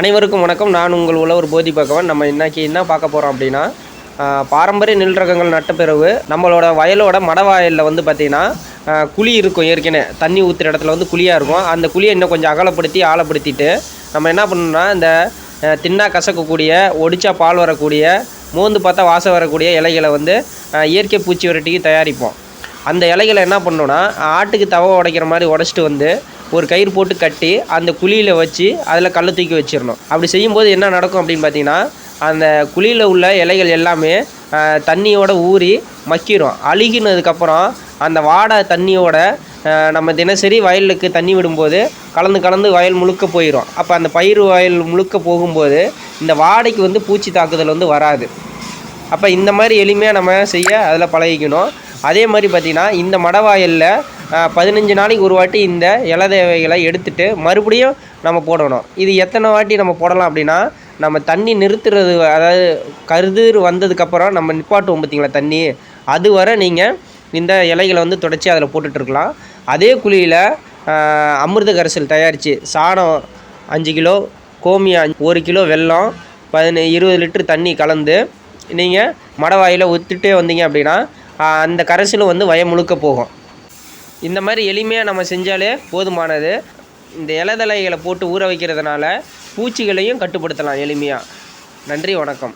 அனைவருக்கும் வணக்கம். நான் உங்கள் உழவர் போதி பகவான். நம்ம இன்னைக்கு என்ன பார்க்க போகிறோம் அப்படின்னா பாரம்பரிய நெல் ரகங்கள் நட்ட பிறகு நம்மளோட வயலோட மடவாயலில் வந்து பார்த்திங்கன்னா குழி இருக்கும் ஏற்கனவே. தண்ணி ஊற்றுற இடத்துல வந்து குழியாக இருக்கும். அந்த குழியை இன்னும் கொஞ்சம் அகலப்படுத்தி ஆழப்படுத்திட்டு நம்ம என்ன பண்ணணும்னா இந்த தின்னா கசக்கக்கூடிய ஒடிச்சா பால் வரக்கூடிய மோந்து பார்த்தா வாசம் வரக்கூடிய இலைகளை வந்து இயற்கை பூச்சி விரட்டிக்கு தயாரிப்போம். அந்த இலைகளை என்ன பண்ணணும்னா ஆட்டுக்கு தவ உடைக்கிற மாதிரி உடச்சிட்டு வந்து ஒரு கயிறு போட்டு கட்டி அந்த குழியில் வச்சு அதில் கல்லை தூக்கி வச்சிடணும். அப்படி செய்யும்போது என்ன நடக்கும் அப்படின்னு பார்த்தீங்கன்னா அந்த குழியில் உள்ள இலைகள் எல்லாமே தண்ணியோட ஊறி மக்கிரும். அழுகினதுக்கப்புறம் அந்த வாடை தண்ணியோட நம்ம தினசரி வயலுக்கு தண்ணி விடும்போது கலந்து கலந்து வயல் முழுக்க போயிடும் அப்போ அந்த பயிர் வயல் முழுக்க போகும்போது இந்த வாடைக்கு வந்து பூச்சி தாக்குதல் வந்து வராது. அப்போ இந்த மாதிரி எளிமையாக நம்ம செய்ய அதில் பழகிக்கணும். அதே மாதிரி பார்த்திங்கன்னா இந்த மடவாயலில் பதினஞ்சு நாளைக்கு ஒரு வாட்டி இந்த இலை தேவைகளை எடுத்துட்டு மறுபடியும் நம்ம போடணும். இது எத்தனை வாட்டி நம்ம போடலாம் அப்படின்னா நம்ம தண்ணி நிறுத்துறது அதாவது கருதுர் வந்ததுக்கப்புறம் நம்ம நிப்பாட்டுவோம் பார்த்தீங்களா தண்ணி? அது வரை நீங்கள் இந்த இலைகளை வந்து தொடச்சி அதில் போட்டுட்ருக்கலாம் அதே குழியில் அமிர்த கரைசல் தயாரித்து சாணம் அஞ்சு கிலோ கோமியம் ஒரு கிலோ வெல்லம் பதின இருபது லிட்டர் தண்ணி கலந்து நீங்கள் மடவாயில் ஊற்றிட்டே வந்தீங்க அப்படின்னா அந்த கரைசலும் வந்து வய முழுக்க போகும். இந்த மாதிரி எளிமையாக நம்ம செஞ்சாலே போதுமானது. இந்த இலதலைகளை போட்டு ஊற வைக்கிறதுனால பூச்சிகளையும் கட்டுப்படுத்தலாம் எளிமையாக நன்றி வணக்கம்.